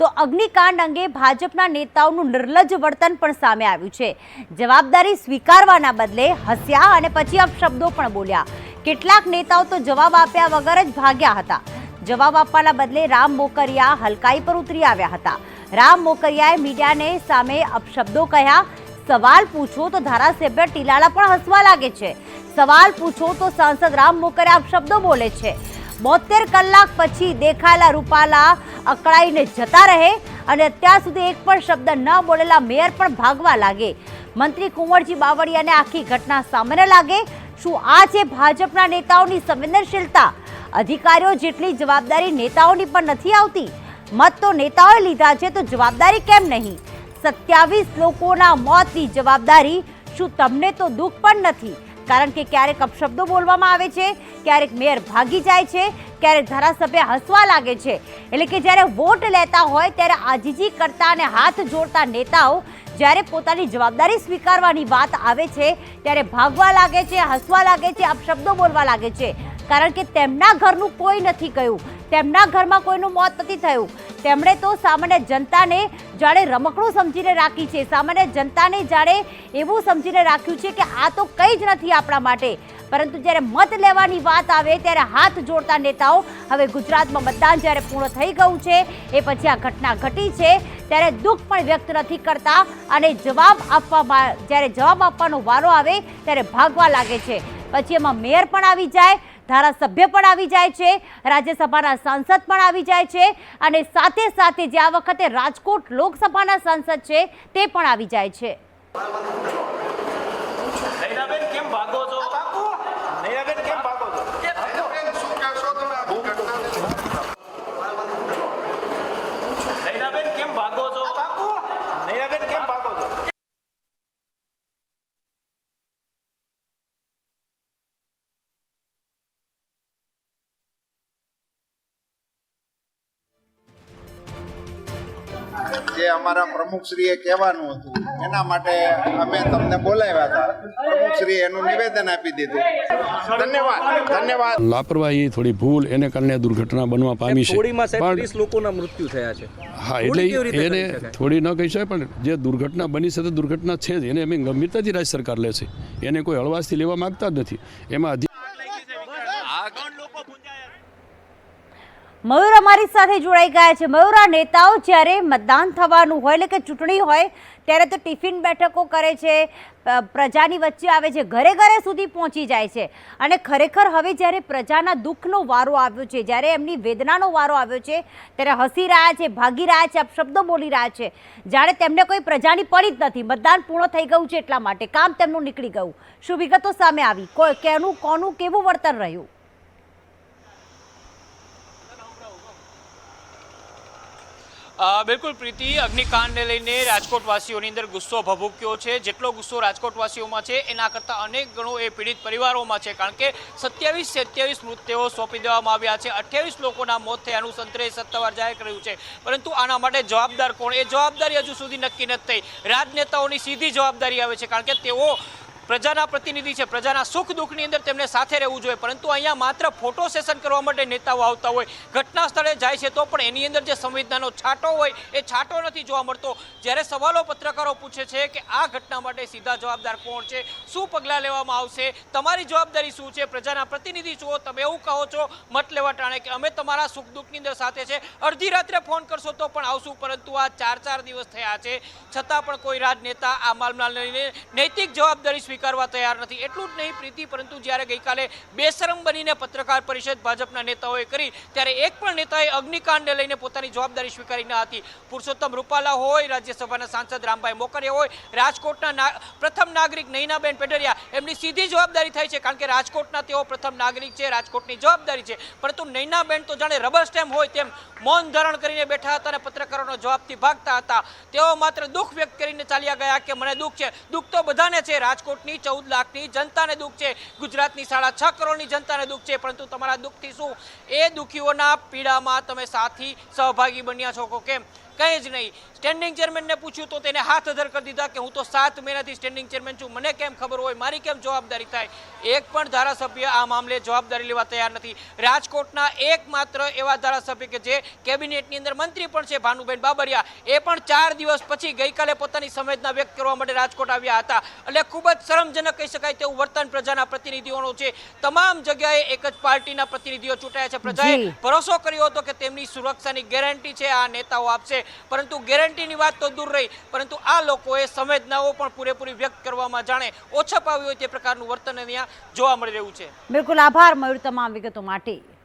તો અગ્નિકાંડ અંગે ભાજપના નેતાઓનું નિર્લજ્જ વર્તન પણ સામે આવ્યું છે. જવાબદારી સ્વીકારવાના બદલે હસ્યા અને પછી અપશબ્દો પણ બોલ્યા. કેટલાક નેતાઓ તો જવાબ આપ્યા વગર જ ભાગ્યા હતા. જવાબ આપવાના બદલે રામ મોકરિયા હલકાઈ પર ઉતરી આવ્યા હતા. રામ મોકરિયાએ મીડિયાને સામે અપશબ્દો કહ્યા. સવાલ પૂછો તો ધારાસભ્ય ટીલાળા પણ હસવા લાગે છે. સવાલ પૂછો તો સાંસદ રામ મોકરિયા અપશબ્દો બોલે છે. બોતેર કલાક પછી દેખાયેલા રૂપાલા અકળાઈને જતા રહે અને અત્યાર સુધી એક પણ શબ્દ ન બોલેલા મેયર પણ ભાગવા લાગે. મંત્રી કુંવરજી બાવળિયાને આખી ઘટના સામાન્ય લાગે. શું આ છે ભાજપના નેતાઓની સંવેદનશીલતા? અધિકારીઓ જેટલી જવાબદારી નેતાઓની પણ નથી આવતી? મત તો નેતાઓએ લીધા છે, તો જવાબદારી કેમ નહીં? સત્યાવીસ લોકોના મોતની જવાબદારી, શું તમને તો દુઃખ પણ નથી? કારણ કે ક્યારેક અપશબ્દો બોલવામાં આવે છે, ક્યારેક મેયર ભાગી જાય છે, ક્યારેક ધારાસભ્ય હસવા લાગે છે. એટલે કે જ્યારે વોટ લેતા હોય ત્યારે આજીજી કરતા અને હાથ જોડતા નેતાઓ જ્યારે પોતાની જવાબદારી સ્વીકારવાની વાત આવે છે, ત્યારે ભાગવા લાગે છે, હસવા લાગે છે, અપશબ્દો બોલવા લાગે છે. કારણ કે તેમના ઘરનું કોઈ નથી ગયું. તેમના ઘરમાં કોઈનું મોત નથી થયું. તેમણે તો સામાન્ય જનતાને જાણે રમકડું સમજીને રાખી છે. સામાન્ય જનતાને જાણે એવું સમજીને રાખ્યું છે કે આ તો કંઈ જ નથી આપણા માટે. પરંતુ જ્યારે મત લેવાની વાત આવે ત્યારે હાથ જોડતા નેતાઓ હવે ગુજરાતમાં મતદાન જ્યારે પૂર્ણ થઈ ગયું છે, એ પછી આ ઘટના ઘટી છે, ત્યારે દુઃખ પણ વ્યક્ત નથી કરતા અને જવાબ આપવામાં જ્યારે જવાબ આપવાનો વારો આવે ત્યારે ભાગવા લાગે છે. પછી એમાં મેયર પણ આવી જાય ધારાસભ્ય પણ આવી જાય છે, રાજ્યસભાના સાંસદ પણ આવી જાય છે અને સાથે સાથે જે આ વખતે રાજકોટ લોકસભાના સાંસદ છે, તે પણ આવી જાય છે. જે અમારા પ્રમુખશ્રીએ કહેવાનું હતું. એના માટે અમે તમને બોલાવ્યા હતા. પ્રમુખશ્રીએ એનું નિવેદન આપી દીધું. ધન્યવાદ. ધન્યવાદ. લાપરવાહી થોડી ભૂલ એને કારણે દુર્ઘટના બનવા પામી છે. થોડીમાં પણ લોકોના મૃત્યુ થયા છે. હા એટલે એને થોડી ન કહી શકાય પણ જે દુર્ઘટના બની છે તો દુર્ઘટના છે જ. એને અમે ગંભીરતાથી રાજ્ય સરકાર લે છે. એને કોઈ હળવાશથી લેવા માંગતા જ નથી. એમાં મયુર અમારી સાથે જોડાઈ ગયા છે. મયુર આ નેતાઓ જ્યારે મતદાન થવાનું હોય એટલે કે ચૂંટણી હોય, ત્યારે તો ટિફિન બેઠકો કરે છે પ્રજાની વચ્ચે આવે છે, ઘરે ઘરે સુધી પહોંચી જાય છે. અને ખરેખર હવે જ્યારે પ્રજાના દુઃખનો વારો આવ્યો છે, જ્યારે એમની વેદનાનો વારો આવ્યો છે, ત્યારે હસી રહ્યા છે, ભાગી રહ્યા છે, અપશબ્દો બોલી રહ્યા છે. જાણે તેમને કોઈ પ્રજાની પડી જ નથી. મતદાન પૂર્ણ થઈ ગયું છે એટલા માટે. કામ તેમનું નીકળી ગયું. શું વિગતો સામે આવી? કેનું કોનું, કેવું વર્તન રહ્યું? બિલકુલ પ્રીતિ, અગ્નિકાંડને લઈને રાજકોટવાસીઓની અંદર ગુસ્સો ભભૂક્યો છે. જેટલો ગુસ્સો રાજકોટવાસીઓમાં છે, એના કરતાં અનેક ગણો એ પીડિત પરિવારોમાં છે. કારણ કે સત્યાવીસ સત્યાવીસ મૃતદેહો સોંપી દેવામાં આવ્યા છે. અઠ્યાવીસ લોકોના મોત થયાનું તંત્રએ સત્તાવાર જાહેર કર્યું છે. પરંતુ આના માટે જવાબદાર કોણ? એ જવાબદારી હજુ સુધી નક્કી નથી થઈ. રાજનેતાઓની સીધી જવાબદારી આવે છે. કારણ કે તેઓ પ્રજાના પ્રતિનિધિ છે. પ્રજાના સુખ દુઃખની અંદર તેમને સાથે રહેવું જોઈએ. પરંતુ અહીંયા માત્ર ફોટો સેશન કરવા માટે નેતાઓ આવતા હોય. ઘટના સ્થળે જાય છે તો પણ એની અંદર જે સંવેદનાનો છાંટો હોય એ છાંટો નથી જોવા મળતો. જ્યારે સવાલો પત્રકારો પૂછે છે કે આ ઘટના માટે સીધા જવાબદાર કોણ છે? શું પગલાં લેવામાં આવશે? તમારી જવાબદારી શું છે? પ્રજાના પ્રતિનિધિ છો તમે એવું કહો છો, મત લેવા ટાણે કે અમે તમારા સુખ દુઃખની અંદર સાથે છે. અડધી રાત્રે ફોન કરશો તો પણ આવશું, પરંતુ આ ચાર ચાર દિવસ થયા છે. છતાં પણ કોઈ રાજનેતા આ મામલા લઈને નૈતિક જવાબદારી સ્વીકારવા તૈયાર નથી. એટલું જ નહીં, પ્રીતિ, પરંતુ જ્યારે ગઈકાલે બેશરમ બનીને પત્રકાર પરિષદ ભાજપના નેતાઓએ કરી, ત્યારે એક પણ નેતાએ અગ્નિકાંડને લઈને પોતાની જવાબદારી સ્વીકારી ન હતી. પુરુષોત્તમ રૂપાલા હોય, રાજ્યસભાના સાંસદ રામભાઈ મોકરિયા હોય, રાજકોટના પ્રથમ નાગરિક નૈનાબેન પેડરિયા એમની સીધી જવાબદારી થાય છે, કારણ કે રાજકોટના તેઓ પ્રથમ નાગરિક છે, રાજકોટની જવાબદારી છે. પરંતુ નૈનાબેન તો જાણે રબર સ્ટેમ્પ હોય તેમ મૌન ધારણ કરીને બેઠા હતા અને પત્રકારોનો જવાબથી ભાગતા હતા. તેઓ માત્ર દુઃખ વ્યક્ત કરીને ચાલ્યા ગયા કે, મને દુઃખ છે. દુઃખ તો બધાને છે રાજકોટની ચૌદ લાખની જનતાને દુઃખ છે. ગુજરાતની સાડા છ કરોડની જનતાને દુઃખ છે. પરંતુ તમારા દુઃખથી શું? એ દુઃખીઓના પીડામાં તમે સાથી સહભાગી બન્યા છો કે કેમ? કંઈ જ નહીં. સ્ટેન્ડિંગ ચેરમેનને પૂછ્યું તો તેને હાથ અધર કરી દીધા કે હું તો સાત મહિનાથી સ્ટેન્ડિંગ ચેરમેન છું. મને કેમ ખબર હોય? મારી કેમ જવાબદારી થાય? એક પણ ધારાસભ્ય આ મામલે જવાબદારી લેવા તૈયાર નથી. રાજકોટના એકમાત્ર એવા ધારાસભ્ય કે જે કેબિનેટની અંદર મંત્રી પણ છે ભાનુબેન બાબરિયા. એ પણ ચાર દિવસ પછી ગઈકાલે પોતાની સંવેદના વ્યક્ત કરવા માટે રાજકોટ આવ્યા હતા. એટલે ખૂબ જ શરમજનક કહી શકાય તેવું વર્તન પ્રજાના પ્રતિનિધિઓનું છે. તમામ જગ્યાએ એક જ પાર્ટીના પ્રતિનિધિઓ ચૂંટાયા છે. પ્રજાએ ભરોસો કર્યો હતો કે તેમની સુરક્ષાની ગેરંટી છે આ નેતાઓ આપશે. પરંતુ ગેરંટીની વાત તો દૂર રહી. પરંતુ આ લોકોએ સંવેદનાઓ પણ પૂરેપૂરી વ્યક્ત કરવામાં જાણે ઓછપ આવી હોય તે પ્રકારનું વર્તન અહીંયા જોવા મળી રહ્યું છે. બિલકુલ આભાર, મયુર તમામ વિગતો માટે.